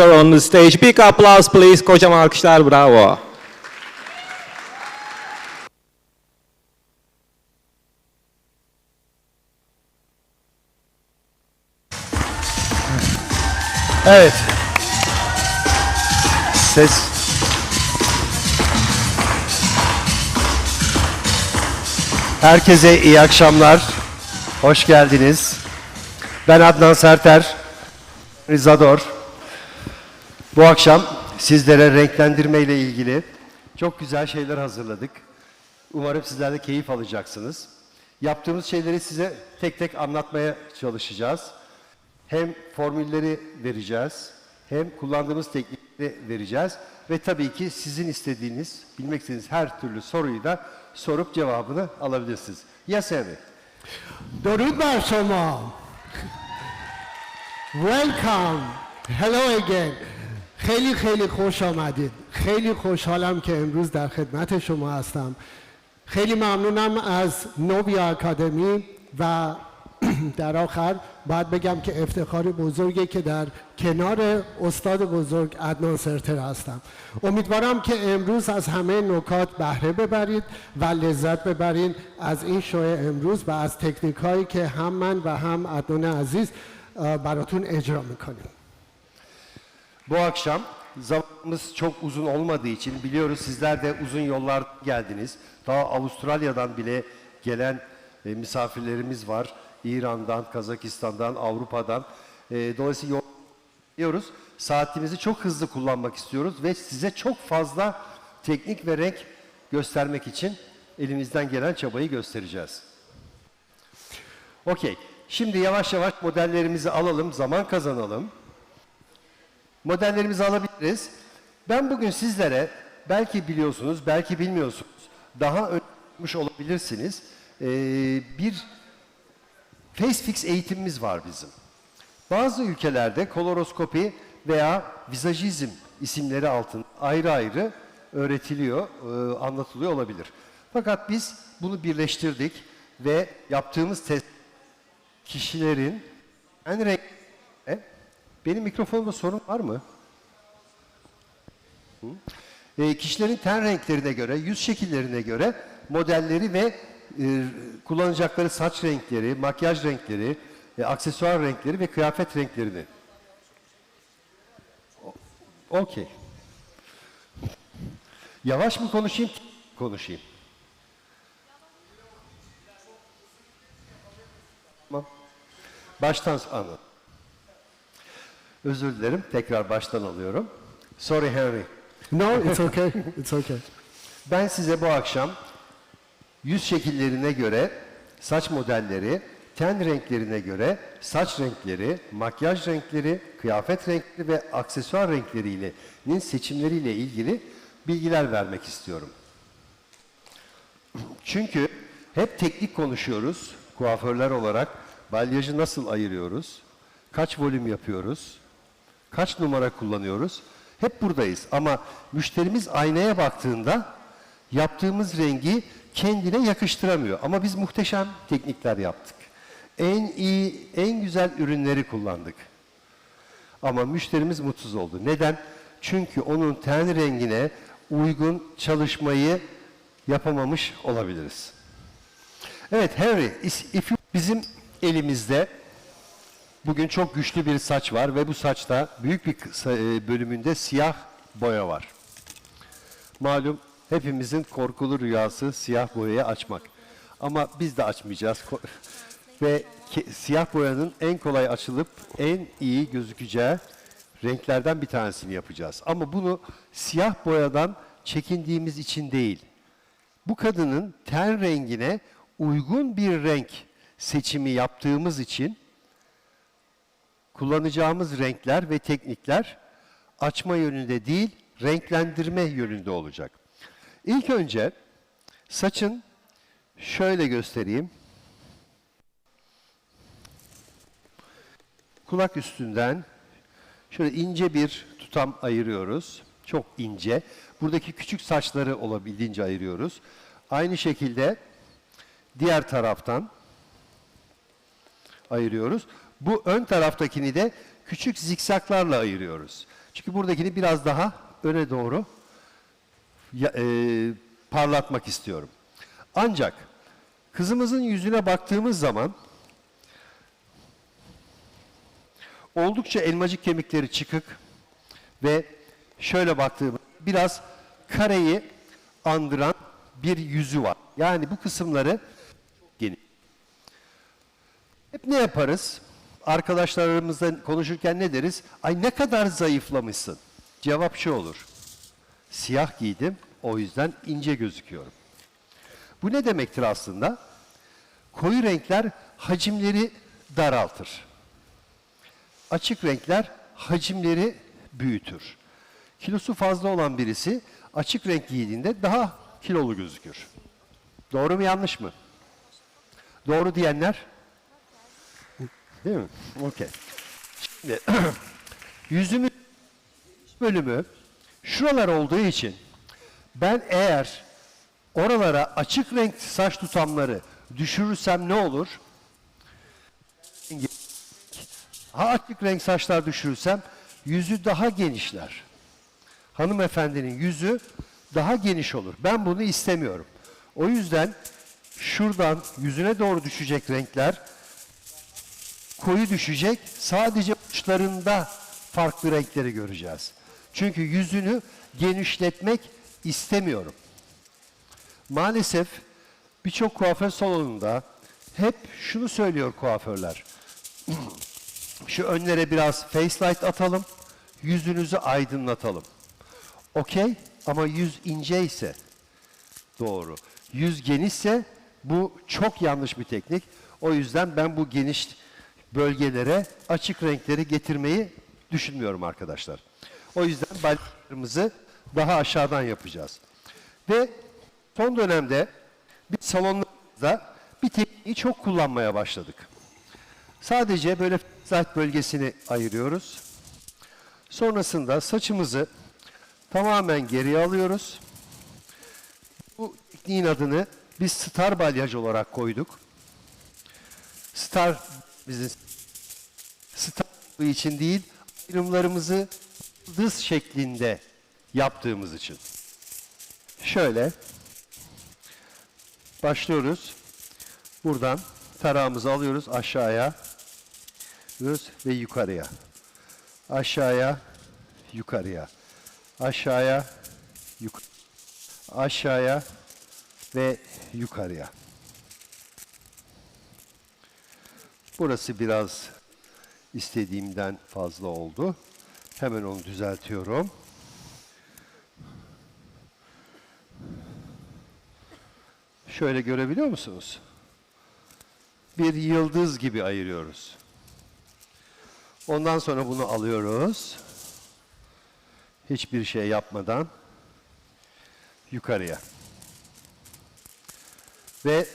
on the stage. Big applause please. Kocaman alkışlar bravo. Evet. Ses. Herkese iyi akşamlar. Hoş geldiniz. Ben Adnan Serter. Rizador. Bu akşam sizlere renklendirme ile ilgili çok güzel şeyler hazırladık. Umarım sizler de keyif alacaksınız. Yaptığımız şeyleri size tek tek anlatmaya çalışacağız. Hem formülleri vereceğiz, hem kullandığımız teknikleri vereceğiz ve tabii ki sizin istediğiniz, bilmek istediğiniz her türlü soruyu da sorup cevabını alabilirsiniz. Yes, Henry. Dorut Barsomo. Welcome. Hello again. خیلی خیلی خوش آمدید. خیلی خوشحالم که امروز در خدمت شما هستم. خیلی ممنونم از نوبیا اکادمی و در آخر باید بگم که افتخار بزرگی که در کنار استاد بزرگ عدنان سرتر هستم. امیدوارم که امروز از همه نکات بهره ببرید و لذت ببرید از این شو امروز و از تکنیک هایی که هم من و هم عدنان عزیز براتون اجرا می‌کنیم. Bu akşam zamanımız çok uzun olmadığı için biliyoruz sizler de uzun yollar geldiniz. Daha Avustralya'dan bile gelen e, misafirlerimiz var. İran'dan, Kazakistan'dan, Avrupa'dan. E, dolayısıyla yol diyoruz. Saatimizi çok hızlı kullanmak istiyoruz ve size çok fazla teknik ve renk göstermek için elimizden gelen çabayı göstereceğiz. Okey. Şimdi yavaş yavaş modellerimizi alalım, zaman kazanalım. Modellerimizi alabiliriz. Ben bugün sizlere belki biliyorsunuz, belki bilmiyorsunuz, daha önce olabilirsiniz. Ee, bir FaceFix eğitimimiz var bizim. Bazı ülkelerde koloroskopi veya vizajizm isimleri altında ayrı ayrı öğretiliyor, e, anlatılıyor olabilir. Fakat biz bunu birleştirdik ve yaptığımız test kişilerin en renk e, benim mikrofonumda sorun var mı? Hı? E, kişilerin ten renklerine göre, yüz şekillerine göre modelleri ve e, kullanacakları saç renkleri, makyaj renkleri, e, aksesuar renkleri ve kıyafet renklerini. Okey. Yavaş mı konuşayım, konuşayım? Tamam. Baştan anladım. Özür dilerim. Tekrar baştan alıyorum. Sorry Henry. No, it's okay. It's okay. Ben size bu akşam yüz şekillerine göre saç modelleri, ten renklerine göre saç renkleri, makyaj renkleri, kıyafet renkleri ve aksesuar renkleri'nin seçimleriyle ilgili bilgiler vermek istiyorum. Çünkü hep teknik konuşuyoruz kuaförler olarak. Balyajı nasıl ayırıyoruz? Kaç volüm yapıyoruz? Kaç numara kullanıyoruz? Hep buradayız ama müşterimiz aynaya baktığında yaptığımız rengi kendine yakıştıramıyor. Ama biz muhteşem teknikler yaptık. En iyi, en güzel ürünleri kullandık. Ama müşterimiz mutsuz oldu. Neden? Çünkü onun ten rengine uygun çalışmayı yapamamış olabiliriz. Evet Henry, if you- bizim elimizde bugün çok güçlü bir saç var ve bu saçta büyük bir e, bölümünde siyah boya var. Malum hepimizin korkulu rüyası siyah boyayı açmak. Ama biz de açmayacağız. Ve siyah boyanın en kolay açılıp en iyi gözükeceği renklerden bir tanesini yapacağız. Ama bunu siyah boyadan çekindiğimiz için değil. Bu kadının ten rengine uygun bir renk seçimi yaptığımız için kullanacağımız renkler ve teknikler açma yönünde değil, renklendirme yönünde olacak. İlk önce saçın şöyle göstereyim. Kulak üstünden şöyle ince bir tutam ayırıyoruz. Çok ince. Buradaki küçük saçları olabildiğince ayırıyoruz. Aynı şekilde diğer taraftan ayırıyoruz. Bu ön taraftakini de küçük zikzaklarla ayırıyoruz. Çünkü buradakini biraz daha öne doğru ya- e, parlatmak istiyorum. Ancak kızımızın yüzüne baktığımız zaman oldukça elmacık kemikleri çıkık ve şöyle baktığımız biraz kareyi andıran bir yüzü var. Yani bu kısımları geniş. Hep ne yaparız? Arkadaşlarımızla konuşurken ne deriz? Ay ne kadar zayıflamışsın. Cevap şu olur. Siyah giydim, o yüzden ince gözüküyorum. Bu ne demektir aslında? Koyu renkler hacimleri daraltır. Açık renkler hacimleri büyütür. Kilosu fazla olan birisi açık renk giydiğinde daha kilolu gözükür. Doğru mu yanlış mı? Doğru diyenler? Değil mi? Okey. Şimdi yüzümün bölümü şuralar olduğu için ben eğer oralara açık renk saç tutamları düşürürsem ne olur? Ha açık renk saçlar düşürürsem yüzü daha genişler. Hanımefendinin yüzü daha geniş olur. Ben bunu istemiyorum. O yüzden şuradan yüzüne doğru düşecek renkler koyu düşecek. Sadece uçlarında farklı renkleri göreceğiz. Çünkü yüzünü genişletmek istemiyorum. Maalesef birçok kuaför salonunda hep şunu söylüyor kuaförler. Şu önlere biraz face light atalım, yüzünüzü aydınlatalım. Okey ama yüz ince ise doğru. Yüz genişse bu çok yanlış bir teknik. O yüzden ben bu geniş bölgelere açık renkleri getirmeyi düşünmüyorum arkadaşlar. O yüzden balyalarımızı daha aşağıdan yapacağız. Ve son dönemde bir salonlarda bir tekniği çok kullanmaya başladık. Sadece böyle zayt bölgesini ayırıyoruz. Sonrasında saçımızı tamamen geriye alıyoruz. Bu tekniğin adını biz star balyaj olarak koyduk. Star bizim olduğu için değil, ayrımlarımızı yıldız şeklinde yaptığımız için. Şöyle başlıyoruz. Buradan tarağımızı alıyoruz aşağıya alıyoruz ve yukarıya. Aşağıya, yukarıya. Aşağıya, yuk aşağıya ve yukarıya. Burası biraz istediğimden fazla oldu. Hemen onu düzeltiyorum. Şöyle görebiliyor musunuz? Bir yıldız gibi ayırıyoruz. Ondan sonra bunu alıyoruz. Hiçbir şey yapmadan yukarıya. Ve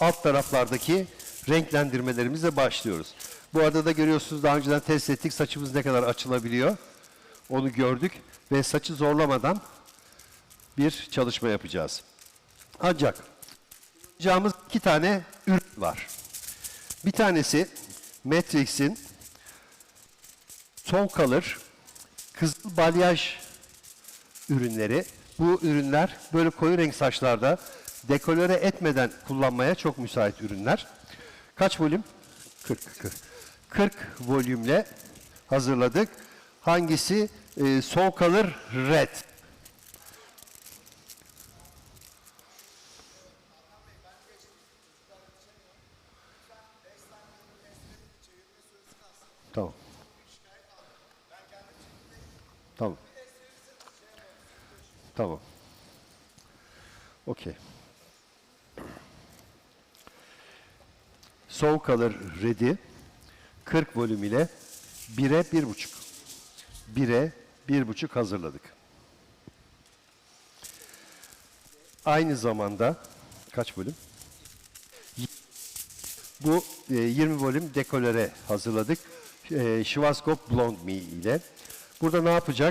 alt taraflardaki renklendirmelerimize başlıyoruz. Bu arada da görüyorsunuz daha önceden test ettik saçımız ne kadar açılabiliyor. Onu gördük ve saçı zorlamadan bir çalışma yapacağız. Ancak yapacağımız iki tane ürün var. Bir tanesi Matrix'in Sol kalır kızıl balyaj ürünleri. Bu ürünler böyle koyu renk saçlarda dekolore etmeden kullanmaya çok müsait ürünler. Kaç volüm? 40. 40, 40 volümle hazırladık. Hangisi? Ee, sol kalır red. Tamam. Tamam. Tamam. Okey. Soğuk kalır ready 40 volüm ile 1'e 1,5. 1'e 1,5 hazırladık. Aynı zamanda kaç volüm? Bu e, 20 volüm dekolere hazırladik. E, Schwarzkopf Blond Me ile. Burada ne yapacak?